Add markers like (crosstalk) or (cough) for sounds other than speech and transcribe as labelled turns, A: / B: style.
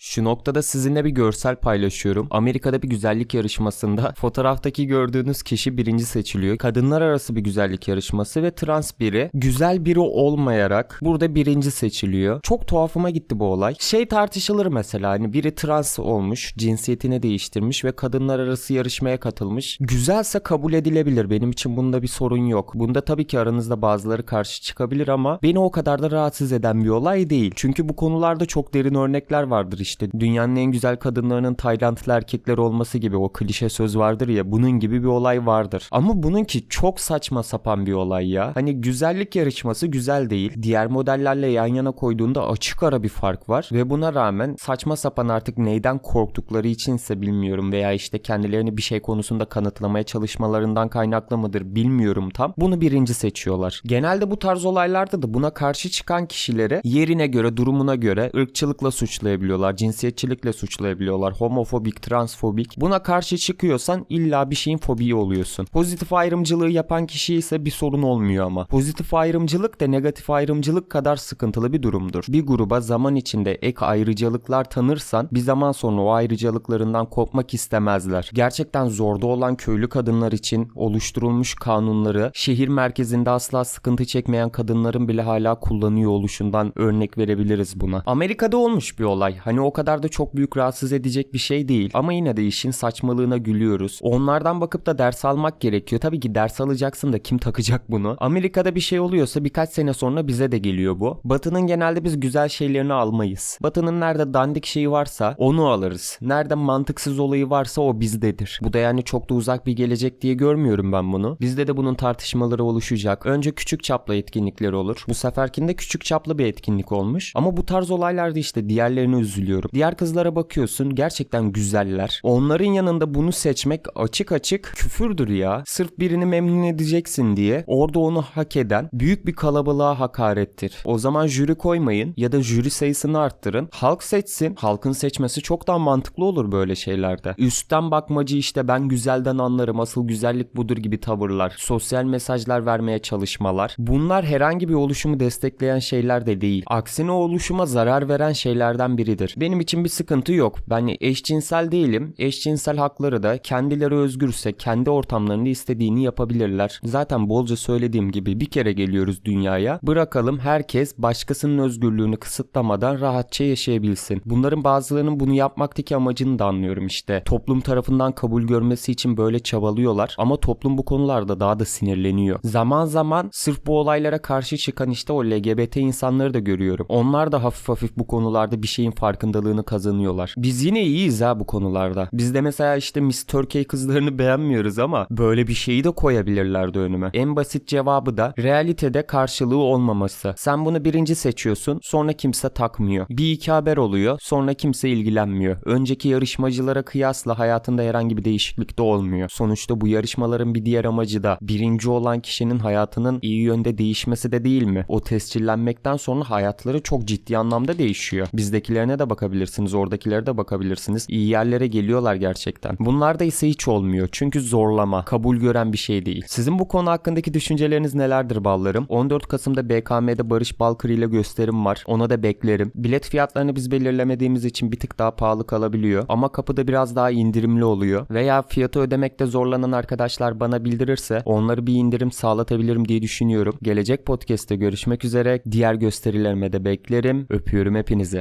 A: Şu noktada sizinle bir görsel paylaşıyorum. Amerika'da bir güzellik yarışmasında (laughs) fotoğraftaki gördüğünüz kişi birinci seçiliyor. Kadınlar arası bir güzellik yarışması ve trans biri güzel biri olmayarak burada birinci seçiliyor. Çok tuhafıma gitti bu olay. Şey tartışılır mesela hani biri trans olmuş, cinsiyetini değiştirmiş ve kadınlar arası yarışmaya katılmış. Güzelse kabul edilebilir. Benim için bunda bir sorun yok. Bunda tabii ki aranızda bazıları karşı çıkabilir ama beni o kadar da rahatsız eden bir olay değil. Çünkü bu konularda çok derin örnekler vardır işte. Dünyanın en güzel kadınlarının Taylandlı erkekler olması gibi o klişe söz vardır ya bunun gibi bir olay vardır. Ama bununki çok saçma sapan bir olay ya. Hani güzellik yarışması güzel değil. Diğer modellerle yan yana koyduğunda açık ara bir fark var ve buna rağmen saçma sapan artık neyden korktukları içinse bilmiyorum veya işte kendilerini bir şey konusunda kanıtlamaya çalışmalarından kaynaklı mıdır bilmiyorum tam. Bunu birinci seçiyorlar. Genelde bu tarz olaylarda da buna karşı çıkan kişileri yerine göre, durumuna göre ırkçılıkla suçlayabiliyorlar, cinsiyetçilikle suçlayabiliyorlar, homofobik, transfobik. Buna karşı çıkıyorsan illa bir şeyin fobiği oluyorsun. Pozitif ayrımcılığı yapan kişi ise bir sorun olmuyor ama. Pozitif ayrımcılık da negatif ayrımcılık kadar sıkıntılı bir durumdur. Bir gruba zaman içinde ek ayrıcalıklar tanırsan bir zaman sonra o ayrıcalıklarından kopmak istemezler. Gerçekten zorda olan köylü kadınlar için oluşturulmuş kanunları şehir merkezinde asla sıkıntı çekmeyen kadınların bile hala kullanıyor oluşundan örnek verebiliriz buna. Amerika'da olmuş bir olay. Hani o kadar da çok büyük rahatsız edecek bir şey değil. Ama yine de işin saçmalığına gülüyoruz. Onlardan bakıp da ders almak gerekiyor. Tabii ki ders alacaksın da kim takacak bunu? Amerika'da bir şey oluyorsa birkaç sene sonra bize de geliyor bu. Batı'nın genelde biz güzel şeylerini almayız. Batı'nın nerede dandik şeyi varsa onu alırız. Nerede mantıksız olayı varsa o bizdedir. Bu da yani çok da uzak bir gelecek diye görmüyorum ben bunu. Bizde de bunun tartışmaları oluşacak. Önce küçük çaplı etkinlikler olur. Bu seferkinde küçük çaplı bir etkinlik olmuş. Ama bu tarz olaylarda işte diğerlerine üzülüyorum. Diğer kızlara bakıyorsun gerçekten güzeller. Onların yanında bunu seçmek açık açık küfürdür ya. Sırf birini memnun edeceksin diye orada onu hak eden büyük bir kalabalığa hakarettir. O zaman jüri koymayın ya da jüri sayısını arttırın. Halk seçsin. Halkın seçmesi çok daha mantıklı olur böyle şeylerde. Üstten bakmacı işte ben güzelden anlarım asıl güzellik budur gibi tavırlar. Sosyal mesajlar vermeye çalışmalar. Bunlar herhangi bir oluşumu destekleyen şeyler de değil. Aksine oluşuma zarar veren şeylerden biridir. Benim için bir sıkıntı yok. Ben eşcinsel değilim. Eşcinsel hakları da kendileri özgürse kendi ortamlarında istediğini yapabilirler. Zaten bolca söylediğim gibi bir kere geliyoruz dünyaya. Bırakalım herkes başkasının özgürlüğünü kısıtlamadan rahatça yaşayabilsin. Bunların bazılarının bunu yapmaktaki amacını da anlıyorum işte. Toplum tarafından kabul görmesi için böyle çabalıyorlar ama toplum bu konularda daha da sinirleniyor. Zaman zaman sırf bu olaylara karşı çıkan işte o LGBT insanları da görüyorum. Onlar da hafif hafif bu konularda bir şeyin farkındalığını kazanıyorlar. Biz yine iyiyiz ha bu konularda. Biz de mesela işte Miss Turkey kızlarını (laughs) beğenmiyoruz ama böyle bir şeyi de koyabilirlerdi önüme. En basit cevabı da realitede karşılığı olmaması. Sen bunu birinci seçiyorsun sonra kimse takmıyor. Bir iki haber oluyor sonra kimse ilgilenmiyor. Önceki yarışmacılara kıyasla hayatında herhangi bir değişiklik de olmuyor. Sonuçta bu yarışmaların bir diğer amacı da birinci olan kişinin hayatının iyi yönde değişmesi de değil mi? O tescillenmekten sonra hayatları çok ciddi anlamda değişiyor. Bizdekilerine de bakabilirsiniz, oradakilere de bakabilirsiniz. İyi yerlere geliyorlar gerçekten. Bunlarda ise hiç olmuyor. Çünkü zorlama, kabul gören bir şey değil. Sizin bu konu hakkındaki düşünceleriniz nelerdir ballarım? 14 Kasım'da BKM'de Barış Balkır ile gösterim var. Ona da beklerim. Bilet fiyatlarını biz belirlemediğimiz için bir tık daha pahalı kalabiliyor. Ama kapıda biraz daha indirimli oluyor. Veya fiyatı ödemekte zorlanan arkadaşlar bana bildirirse onları bir indirim sağlatabilirim diye düşünüyorum. Gelecek podcast'te görüşmek üzere. Diğer gösterilerime de beklerim. Öpüyorum hepinizi.